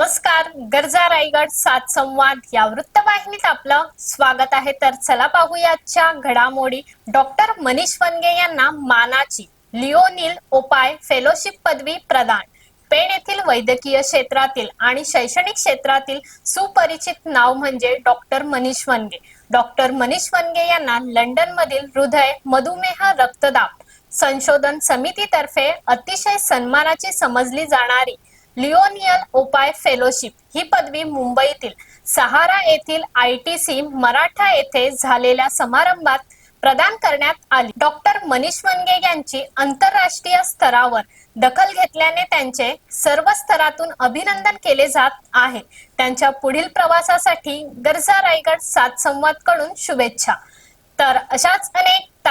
नमस्कार गरजा रायगड सात संवाद या वृत्तवाहिनीत आपलं स्वागत आहे. तर चला पाहूया आजच्या घडामोडी. डॉक्टर मनीष वनगे यांना मानाची लिओनिल ओपाय फेलोशिप पदवी प्रदान. पेण येथील वैद्यकीय क्षेत्रातील आणि शैक्षणिक क्षेत्रातील सुपरिचित नाव म्हणजे डॉक्टर मनीष वनगे. डॉक्टर मनीष वनगे यांना लंडन मधील हृदय मधुमेह रक्तदाब संशोधन समितीतर्फे अतिशय सन्मानाची समजली जाणारी लिओनियल उपाय फेलोशिप ही पदवी मुंबईतील सहारा येथील आय टी सी मराठा येथे झालेल्या समारंभात प्रदान करण्यात आली. डॉक्टर मनीष वनगे यांची आंतरराष्ट्रीय स्तरावर दखल घेतल्याने त्यांचे सर्व स्तरातून अभिनंदन केले जात आहे. त्यांच्या पुढील प्रवासासाठी गरजा रायगड सात संवादकडून शुभेच्छा. तर अशाच अनेक